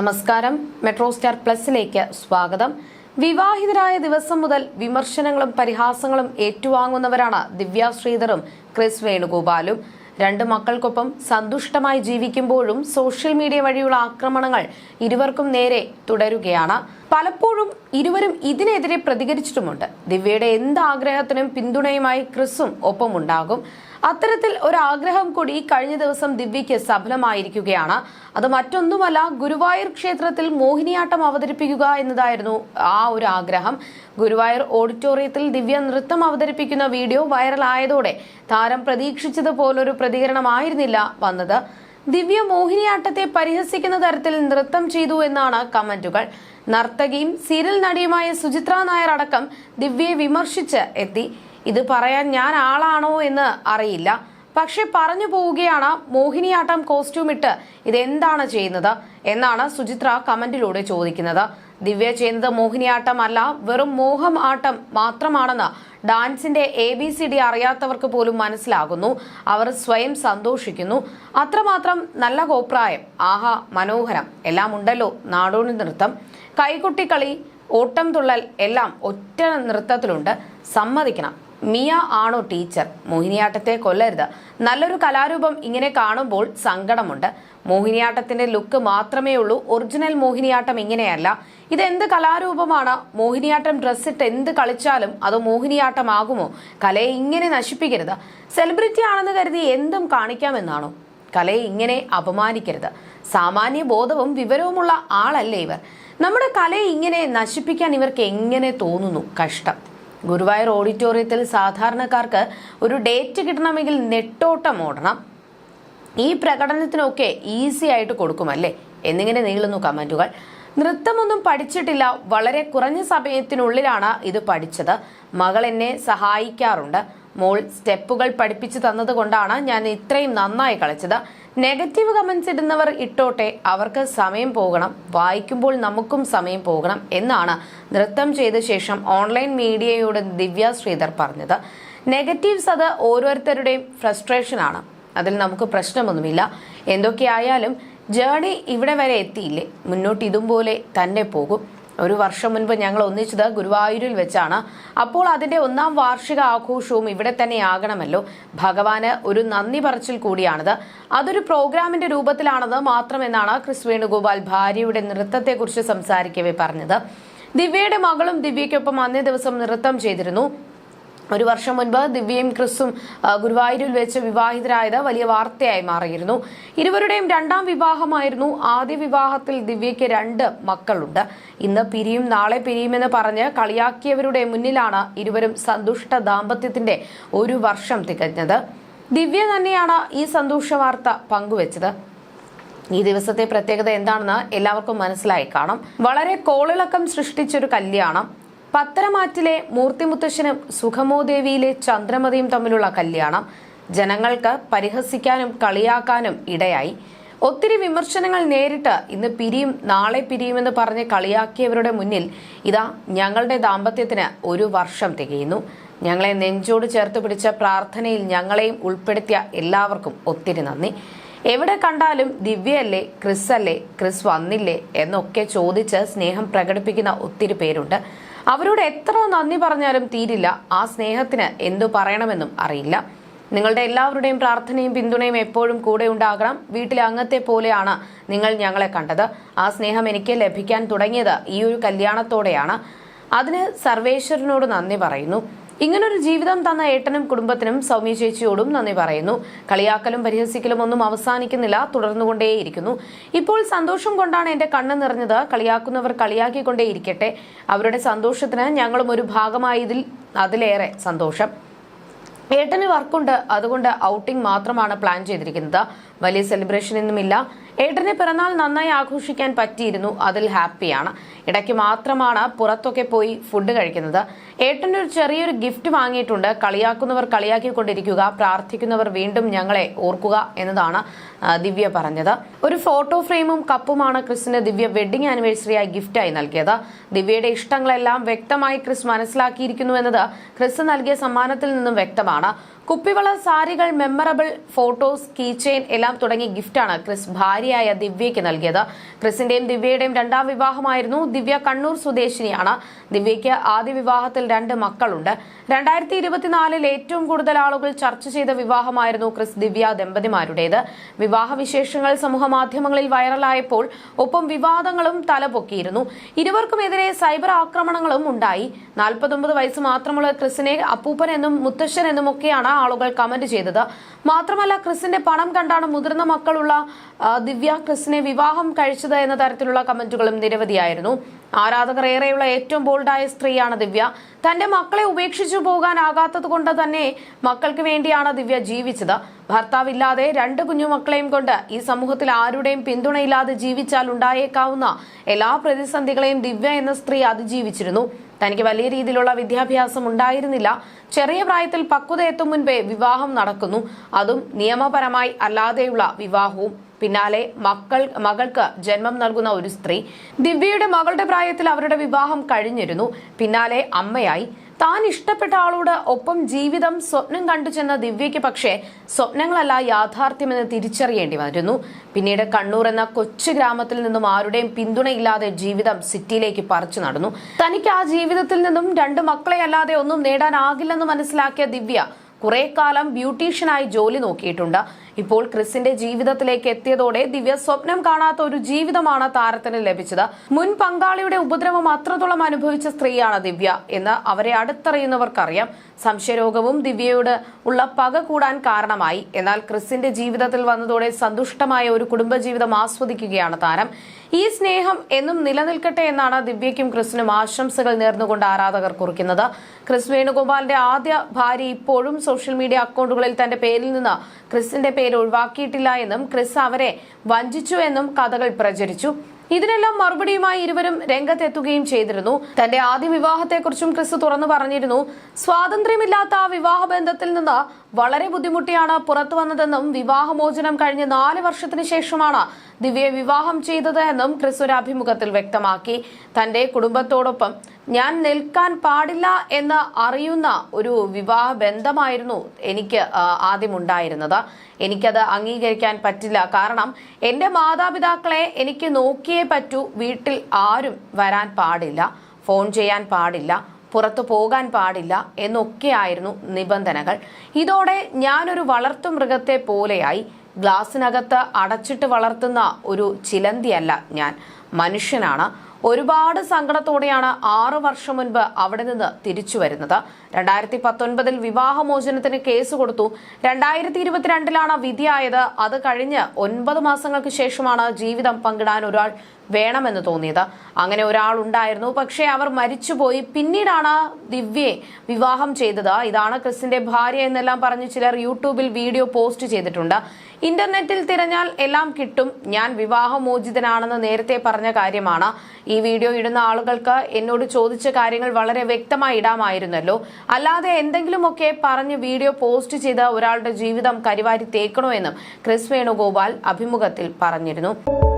നമസ്കാരം. Metro star പ്ലസിലേക്ക് സ്വാഗതം. വിവാഹിതരായ ദിവസം മുതൽ വിമർശനങ്ങളും പരിഹാസങ്ങളും ഏറ്റുവാങ്ങുന്നവരാണ് ദിവ്യ ശ്രീധറും ക്രിസ് വേണുഗോപാലും. രണ്ട് മക്കൾക്കൊപ്പം സന്തുഷ്ടമായി ജീവിക്കുമ്പോഴും സോഷ്യൽ മീഡിയ വഴിയുള്ള ആക്രമണങ്ങൾ ഇരുവർക്കും നേരെ തുടരുകയാണ്. പലപ്പോഴും ഇരുവരും ഇതിനെതിരെ പ്രതികരിച്ചിട്ടുമുണ്ട്. ദിവ്യയുടെ എന്ത് ആഗ്രഹത്തിനും പിന്തുണയുമായി ക്രിസും ഒപ്പമുണ്ടാകും. അത്തരത്തിൽ ഒരു ആഗ്രഹം കൂടി കഴിഞ്ഞ ദിവസം ദിവ്യയ്ക്ക് സഫലമായിരിക്കുകയാണ്. അത് മറ്റൊന്നുമല്ല ഗുരുവായൂർ ക്ഷേത്രത്തിൽ മോഹിനിയാട്ടം അവതരിപ്പിക്കുക എന്നതായിരുന്നു ആ ഒരു ആഗ്രഹം. ഗുരുവായൂർ ഓഡിറ്റോറിയത്തിൽ ദിവ്യ നൃത്തം അവതരിപ്പിക്കുന്ന വീഡിയോ വൈറലായതോടെ താരം പ്രതീക്ഷിച്ചതുപോലൊരു പ്രതികരണമായിരുന്നില്ല വന്നത്. ദിവ്യ മോഹിനിയാട്ടത്തെ പരിഹസിക്കുന്ന തരത്തിൽ നൃത്തം ചെയ്തു എന്നാണ് കമന്റുകൾ. നർത്തകിയും സീരിയൽ നടിയുമായ സുചിത്ര നായർ അടക്കം ദിവ്യയെ വിമർശിച്ച് എത്തി. ഇത് പറയാൻ ഞാൻ ആളാണോ എന്ന് അറിയില്ല. പക്ഷെ പറഞ്ഞു പോവുകയാണ് മോഹിനിയാട്ടം കോസ്റ്റ്യൂം ഇട്ട് ഇതെന്താണ് ചെയ്യുന്നത് എന്നാണ് സുചിത്ര കമന്റിലൂടെ ചോദിക്കുന്നത്. ദിവ്യ ചെയ്യുന്നത് മോഹിനിയാട്ടം അല്ല വെറും മോഹം ആട്ടം മാത്രമാണെന്ന് ഡാൻസിന്റെ എ ബി സി ഡി അറിയാത്തവർക്ക് പോലും മനസ്സിലാകുന്നു. അവർ സ്വയം സന്തോഷിക്കുന്നു. അത്രമാത്രം നല്ല കോപ്രായം. ആഹാ മനോഹരം. എല്ലാം ഉണ്ടല്ലോ നാടോടി നൃത്തം. കൈകൊട്ടിക്കളി ഓട്ടം തുള്ളൽ എല്ലാം ഒറ്റ നൃത്തത്തിലുണ്ട്. സമ്മതിക്കണം. മിയ ആണോ ടീച്ചർ? മോഹിനിയാട്ടത്തെ കൊല്ലരുത്. നല്ലൊരു കലാരൂപം ഇങ്ങനെ കാണുമ്പോൾ സങ്കടമുണ്ട്. മോഹിനിയാട്ടത്തിന്റെ ലുക്ക് മാത്രമേ ഉള്ളൂ. ഒറിജിനൽ മോഹിനിയാട്ടം ഇങ്ങനെയല്ല. ഇത് എന്ത് കലാരൂപമാണ്? മോഹിനിയാട്ടം ഡ്രസ്സിട്ട് എന്ത് കളിച്ചാലും അത് മോഹിനിയാട്ടമാകുമോ? കലയെ ഇങ്ങനെ നശിപ്പിക്കരുത്. സെലിബ്രിറ്റി ആണെന്ന് കരുതി എന്തും കാണിക്കാമെന്നാണോ? കലയെ ഇങ്ങനെ അപമാനിക്കരുത്. സാമാന്യ ബോധവും വിവരവുമുള്ള ആളല്ലേ ഇവർ. നമ്മുടെ കലയെ ഇങ്ങനെ നശിപ്പിക്കാൻ ഇവർക്ക് എങ്ങനെ തോന്നുന്നു? കഷ്ടം. ഗുരുവായൂർ ഓഡിറ്റോറിയത്തിൽ സാധാരണക്കാർക്ക് ഒരു ഡേറ്റ് കിട്ടണമെങ്കിൽ നെട്ടോട്ടം ഓടണം. ഈ പ്രകടനത്തിനൊക്കെ ഈസി ആയിട്ട് കൊടുക്കുമല്ലേ? എന്നിങ്ങനെ നീളുന്നു കമന്റുകൾ. നൃത്തമൊന്നും പഠിച്ചിട്ടില്ല. വളരെ കുറഞ്ഞ സമയത്തിനുള്ളിലാണ് ഇത് പഠിച്ചത്. മകൾ എന്നെ സഹായിക്കാറുണ്ട്. മോൾ സ്റ്റെപ്പുകൾ പഠിപ്പിച്ചു തന്നത് കൊണ്ടാണ് ഞാൻ ഇത്രയും നന്നായി കളിച്ചത്. നെഗറ്റീവ് കമൻസ് ഇടുന്നവർ ഇട്ടോട്ടെ. അവർക്ക് സമയം പോകണം. വായിക്കുമ്പോൾ നമുക്കും സമയം പോകണം എന്നാണ് നൃത്തം ചെയ്ത ശേഷം ഓൺലൈൻ മീഡിയയോട് ദിവ്യ ശ്രീധർ പറഞ്ഞത്. നെഗറ്റീവ്സ് അത് ഓരോരുത്തരുടെയും ഫ്രസ്ട്രേഷൻ ആണ്. അതിൽ നമുക്ക് പ്രശ്നമൊന്നുമില്ല. എന്തൊക്കെയായാലും ജേണി ഇവിടെ വരെ എത്തിയില്ലേ? മുന്നോട്ട് ഇതുപോലെ തന്നെ പോകും. ഒരു വർഷം മുൻപ് ഞങ്ങൾ ഒന്നിച്ചത് ഗുരുവായൂരിൽ വെച്ചാണ്. അപ്പോൾ അതിന്റെ ഒന്നാം വാർഷിക ആഘോഷവും ഇവിടെ തന്നെ ആകണമല്ലോ. ഭഗവാന് ഒരു നന്ദി പറച്ചിൽ കൂടിയാണിത്. അതൊരു പ്രോഗ്രാമിന്റെ രൂപത്തിലാണത് മാത്രമെന്നാണ് ക്രിസ് വേണുഗോപാൽ ഭാര്യയുടെ നൃത്തത്തെക്കുറിച്ച് സംസാരിക്കവേ പറഞ്ഞത്. ദിവ്യയുടെ മകളും ദിവ്യയ്ക്കൊപ്പം അന്നേ ദിവസം നൃത്തം ചെയ്തിരുന്നു. ഒരു വർഷം മുൻപ് ദിവ്യയും ക്രിസും ഗുരുവായൂരിൽ വെച്ച് വിവാഹിതരായത് വലിയ വാർത്തയായി മാറിയിരുന്നു. ഇരുവരുടെയും രണ്ടാം വിവാഹമായിരുന്നു. ആദ്യ വിവാഹത്തിൽ ദിവ്യയ്ക്ക് രണ്ട് മക്കളുണ്ട്. ഇന്ന് പിരിയും നാളെ പിരിയുമെന്ന് പറഞ്ഞ് കളിയാക്കിയവരുടെ മുന്നിലാണ് ഇരുവരും സന്തുഷ്ട ദാമ്പത്യത്തിന്റെ ഒരു വർഷം തികഞ്ഞത്. ദിവ്യ തന്നെയാണ് ഈ സന്തോഷ വാർത്ത പങ്കുവച്ചത്. ഈ ദിവസത്തെ പ്രത്യേകത എന്താണെന്ന് എല്ലാവർക്കും മനസ്സിലായി കാണും. വളരെ കോളിളക്കം സൃഷ്ടിച്ചൊരു കല്യാണം. പത്തരമാറ്റിലെ മൂർത്തിമുത്തശ്ശനും സുഖമോദേവിയിലെ ചന്ദ്രമതിയും തമ്മിലുള്ള കല്യാണം ജനങ്ങൾക്ക് പരിഹസിക്കാനും കളിയാക്കാനും ഇടയായി. ഒത്തിരി വിമർശനങ്ങൾ നേരിട്ട് ഇന്ന് പിരിയും നാളെ പിരിയുമെന്ന് പറഞ്ഞ് കളിയാക്കിയവരുടെ മുന്നിൽ ഇതാ ഞങ്ങളുടെ ദാമ്പത്യത്തിന് ഒരു വർഷം തികയുന്നു. ഞങ്ങളെ നെഞ്ചോട് ചേർത്ത് പിടിച്ച പ്രാർത്ഥനയിൽ ഞങ്ങളെയും ഉൾപ്പെടുത്തിയ എല്ലാവർക്കും ഒത്തിരി നന്ദി. എവിടെ കണ്ടാലും ദിവ്യയല്ലേ ക്രിസ് അല്ലേ ക്രിസ് വന്നില്ലേ എന്നൊക്കെ ചോദിച്ച് സ്നേഹം പ്രകടിപ്പിക്കുന്ന ഒത്തിരി പേരുണ്ട്. അവരോട് എത്ര നന്ദി പറഞ്ഞാലും തീരില്ല. ആ സ്നേഹത്തിന് എന്തു പറയണമെന്നും അറിയില്ല. നിങ്ങളുടെ എല്ലാവരുടെയും പ്രാർത്ഥനയും പിന്തുണയും എപ്പോഴും കൂടെ ഉണ്ടാകണം. വീട്ടിലെ അംഗത്തെ പോലെയാണ് നിങ്ങൾ ഞങ്ങളെ കണ്ടത്. ആ സ്നേഹം എനിക്ക് ലഭിക്കാൻ തുടങ്ങിയത് ഈ ഒരു കല്യാണത്തോടെയാണ്. അതിന് സർവേശ്വരനോട് നന്ദി പറയുന്നു. ഇങ്ങനൊരു ജീവിതം തന്ന ഏട്ടനും കുടുംബത്തിനും സൗമ്യ ചേച്ചിയോടും നന്ദി പറയുന്നു. കളിയാക്കലും പരിഹസിക്കലും ഒന്നും അവസാനിക്കുന്നില്ല തുടർന്നുകൊണ്ടേയിരിക്കുന്നു. ഇപ്പോൾ സന്തോഷം കൊണ്ടാണ് എന്റെ കണ്ണ് നിറഞ്ഞത്. കളിയാക്കുന്നവർ കളിയാക്കിക്കൊണ്ടേയിരിക്കട്ടെ. അവരുടെ സന്തോഷത്തിന് ഞങ്ങളും ഒരു ഭാഗമായതിൽ അതിലേറെ സന്തോഷം. ഏട്ടന് വർക്കുണ്ട് അതുകൊണ്ട് ഔട്ടിംഗ് മാത്രമാണ് പ്ലാൻ ചെയ്തിരിക്കുന്നത്. വലിയ സെലിബ്രേഷൻ ഒന്നുമില്ല. ഏട്ടന് പിറന്നാൾ നന്നായി ആഘോഷിക്കാൻ പറ്റിയിരുന്നു. അതിൽ ഹാപ്പിയാണ്. ഇടയ്ക്ക് മാത്രമാണ് പുറത്തൊക്കെ പോയി ഫുഡ് കഴിക്കുന്നത്. ഏട്ടന്റെ ഒരു ചെറിയൊരു ഗിഫ്റ്റ് വാങ്ങിയിട്ടുണ്ട്. കളിയാക്കുന്നവർ കളിയാക്കിക്കൊണ്ടിരിക്കുക പ്രാർത്ഥിക്കുന്നവർ വീണ്ടും ഞങ്ങളെ ഓർക്കുക എന്നതാണ് ദിവ്യ പറഞ്ഞത്. ഒരു ഫോട്ടോ ഫ്രെയിമും കപ്പുമാണ് ക്രിസിന് ദിവ്യ വെഡിങ് ആനിവേഴ്സറിയായി ഗിഫ്റ്റായി നൽകിയത്. ദിവ്യയുടെ ഇഷ്ടങ്ങളെല്ലാം വ്യക്തമായി ക്രിസ് മനസ്സിലാക്കിയിരിക്കുന്നു എന്നത് ക്രിസ് നൽകിയ സമ്മാനത്തിൽ നിന്നും വ്യക്തമാണ്. കുപ്പിവള സാരികൾ മെമ്മറബിൾ ഫോട്ടോസ് കീ ചെയിൻ എല്ലാം തുടങ്ങിയ ഗിഫ്റ്റാണ് ക്രിസ് ഭാര്യ ഭാര്യയായ ദിവ്യയ്ക്ക് നൽകിയത്. ക്രിസിന്റെയും ദിവ്യയുടെയും രണ്ടാം വിവാഹമായിരുന്നു ദിവ്യ കണ്ണൂർ സ്വദേശിനിയാണ്. ദിവ്യയ്ക്ക് ആദ്യ വിവാഹത്തിൽ രണ്ട് മക്കളുണ്ട്. രണ്ടായിരത്തി ഇരുപത്തിനാലിൽ ഏറ്റവും കൂടുതൽ ആളുകൾ ചർച്ച ചെയ്ത വിവാഹമായിരുന്നു ക്രിസ് ദിവ്യ ദമ്പതിമാരുടേത്. വിവാഹ വിശേഷങ്ങൾ സമൂഹ മാധ്യമങ്ങളിൽ വൈറലായപ്പോൾ ഒപ്പം വിവാദങ്ങളും തലപൊക്കിയിരുന്നു. ഇരുവർക്കുമെതിരെ സൈബർ ആക്രമണങ്ങളും ഉണ്ടായി. നാൽപ്പത്തൊമ്പത് വയസ്സ് മാത്രമുള്ള ക്രിസിനെ അപ്പൂപ്പൻ എന്നും മുത്തശ്ശൻ എന്നും ഒക്കെയാണ് ആളുകൾ കമന്റ് ചെയ്തത്. മാത്രമല്ല ക്രിസിന്റെ പണം കണ്ടാണ് മുതിർന്ന മക്കളുള്ള ദിവ്യ ക്രിസിനെ വിവാഹം കഴിച്ചത് എന്ന തരത്തിലുള്ള കമന്റുകളും നിരവധിയായിരുന്നു. ആരാധകർ ഏറെയുള്ള ഏറ്റവും ബോൾഡായ സ്ത്രീയാണ് ദിവ്യ. തന്റെ മക്കളെ ഉപേക്ഷിച്ചു പോകാനാകാത്തത് കൊണ്ട് തന്നെ മക്കൾക്ക് വേണ്ടിയാണ് ദിവ്യ ജീവിച്ചത്. ഭർത്താവില്ലാതെ രണ്ട് കുഞ്ഞുമക്കളെയും കൊണ്ട് ഈ സമൂഹത്തിൽ ആരുടെയും പിന്തുണയില്ലാതെ ജീവിച്ചാൽ ഉണ്ടായേക്കാവുന്ന എല്ലാ പ്രതിസന്ധികളെയും ദിവ്യ എന്ന സ്ത്രീ അതിജീവിച്ചിരുന്നു. തനിക്ക് വലിയ രീതിയിലുള്ള വിദ്യാഭ്യാസം ഉണ്ടായിരുന്നില്ല. ചെറിയ പ്രായത്തിൽ പക്വത എത്തും മുൻപേ വിവാഹം നടക്കുന്നു. അതും നിയമപരമായി അല്ലാതെയുള്ള വിവാഹവും. പിന്നാലെ മക്കൾ മകൾക്ക് ജന്മം നൽകുന്ന ഒരു സ്ത്രീ. ദിവ്യയുടെ മകളുടെ പ്രായത്തിൽ അവരുടെ വിവാഹം കഴിഞ്ഞിരുന്നു. പിന്നാലെ അമ്മയായി. താൻ ഇഷ്ടപ്പെട്ട ആളോട് ഒപ്പം ജീവിതം സ്വപ്നം കണ്ടു ചെന്ന ദിവ്യയ്ക്ക് പക്ഷേ സ്വപ്നങ്ങളല്ല യാഥാർത്ഥ്യമെന്ന് തിരിച്ചറിയേണ്ടി വരുന്നു പിന്നീട് കണ്ണൂർ എന്ന കൊച്ചു ഗ്രാമത്തിൽ നിന്നും ആരുടെയും പിന്തുണയില്ലാതെ ജീവിതം സിറ്റിയിലേക്ക് പറിച്ചു നടന്നു. തനിക്ക് ആ ജീവിതത്തിൽ നിന്നും രണ്ട് മക്കളെ അല്ലാതെ ഒന്നും നേടാനാകില്ലെന്ന് മനസ്സിലാക്കിയ ദിവ്യ കുറെ കാലം ബ്യൂട്ടീഷ്യനായി ജോലി നോക്കിയിട്ടുണ്ട്. ഇപ്പോൾ ക്രിസിന്റെ ജീവിതത്തിലേക്ക് എത്തിയതോടെ ദിവ്യ സ്വപ്നം കാണാത്ത ഒരു ജീവിതമാണ് താരത്തിന് ലഭിച്ചത്. മുൻ പങ്കാളിയുടെ ഉപദ്രവം അത്രത്തോളം അനുഭവിച്ച സ്ത്രീയാണ് ദിവ്യ എന്ന് അവരെ അടുത്തറിയുന്നവർക്കറിയാം. സംശയരോഗവും ദിവ്യയോട് ഉള്ള പക കൂടാൻ കാരണമായി. എന്നാൽ ക്രിസിന്റെ ജീവിതത്തിൽ വന്നതോടെ സന്തുഷ്ടമായ ഒരു കുടുംബജീവിതം ആസ്വദിക്കുകയാണ് താരം. ഈ സ്നേഹം എന്നും നിലനിൽക്കട്ടെ എന്നാണ് ദിവ്യയ്ക്കും ക്രിസ്സിനും ആശംസകൾ നേർന്നുകൊണ്ട് ആരാധകർ കുറിക്കുന്നത്. ക്രിസ് വേണുഗോപാലിന്റെ ആദ്യ ഭാര്യ ഇപ്പോഴും സോഷ്യൽ മീഡിയ അക്കൗണ്ടുകളിൽ തന്റെ പേരിൽ നിന്ന് ക്രിസിന്റെ ഒഴിവാക്കിയിട്ടില്ല എന്നും ക്രിസ് അവരെ വഞ്ചിച്ചു എന്നും കഥകൾ പ്രചരിച്ചു. ഇതിനെല്ലാം മറുപടിയുമായി ഇരുവരും രംഗത്തെത്തുകയും ചെയ്തിരുന്നു. തന്റെ ആദ്യ വിവാഹത്തെക്കുറിച്ചും ക്രിസ് തുറന്നു പറഞ്ഞിരുന്നു. സ്വാതന്ത്ര്യമില്ലാത്ത ആ വിവാഹ ബന്ധത്തിൽ നിന്ന് വളരെ ബുദ്ധിമുട്ടിയാണ് പുറത്തു വന്നതെന്നും വിവാഹമോചനം കഴിഞ്ഞ നാല് വർഷത്തിന് ശേഷമാണ് ദിവ്യയെ വിവാഹം ചെയ്തത് എന്നും ക്രിസ് ഒരു അഭിമുഖത്തിൽ വ്യക്തമാക്കി. തന്റെ കുടുംബത്തോടൊപ്പം ഞാൻ നിൽക്കാൻ പാടില്ല എന്ന് അറിയുന്ന ഒരു വിവാഹ ബന്ധമായിരുന്നു എനിക്ക് ആദ്യമുണ്ടായിരുന്നത്. എനിക്കത് അംഗീകരിക്കാൻ പറ്റില്ല. കാരണം എന്റെ മാതാപിതാക്കളെ എനിക്ക് നോക്കിയേ പറ്റൂ. വീട്ടിൽ ആരും വരാൻ പാടില്ല. ഫോൺ ചെയ്യാൻ പാടില്ല. പുറത്തു പോകാൻ പാടില്ല എന്നൊക്കെയായിരുന്നു നിബന്ധനകൾ. ഇതോടെ ഞാനൊരു വളർത്തു മൃഗത്തെ പോലെയായി. ഗ്ലാസിനകത്ത് അടച്ചിട്ട് വളർത്തുന്ന ഒരു ചിലന്തിയല്ല ഞാൻ. മനുഷ്യനാണ്. ഒരുപാട് സങ്കടത്തോടെയാണ് ആറു വർഷം മുൻപ് അവിടെ നിന്ന് തിരിച്ചു വരുന്നത്. രണ്ടായിരത്തി പത്തൊൻപതിൽ വിവാഹമോചനത്തിന് കേസ് കൊടുത്തു. രണ്ടായിരത്തി ഇരുപത്തിരണ്ടിലാണ് വിധിയായത്. അത് കഴിഞ്ഞ് ഒൻപത് മാസങ്ങൾക്ക് ശേഷമാണ് ജീവിതം പങ്കിടാൻ ഒരാൾ വേണമെന്ന് തോന്നിയത്. അങ്ങനെ ഒരാൾ ഉണ്ടായിരുന്നു പക്ഷേ അവർ മരിച്ചുപോയി. പിന്നീടാണ് ദിവ്യയെ വിവാഹം ചെയ്തത്. ഇതാണ് ക്രിസിന്റെ ഭാര്യ എന്നെല്ലാം പറഞ്ഞ് ചിലർ യൂട്യൂബിൽ വീഡിയോ പോസ്റ്റ് ചെയ്തിട്ടുണ്ട്. ഇന്റർനെറ്റിൽ തിരഞ്ഞാൽ എല്ലാം കിട്ടും. ഞാൻ വിവാഹമോചിതനാണെന്ന് നേരത്തെ പറഞ്ഞ കാര്യമാണ്. ഈ വീഡിയോ ഇടുന്ന ആളുകൾക്ക് എന്നോട് ചോദിച്ച കാര്യങ്ങൾ വളരെ വ്യക്തമായി ഇടാമായിരുന്നല്ലോ. അല്ലാതെ എന്തെങ്കിലുമൊക്കെ പറഞ്ഞ് വീഡിയോ പോസ്റ്റ് ചെയ്ത് ഒരാളുടെ ജീവിതം കരിവാരി തേക്കണോ എന്നും ക്രിസ് വേണുഗോപാൽ അഭിമുഖത്തിൽ പറഞ്ഞിരുന്നു.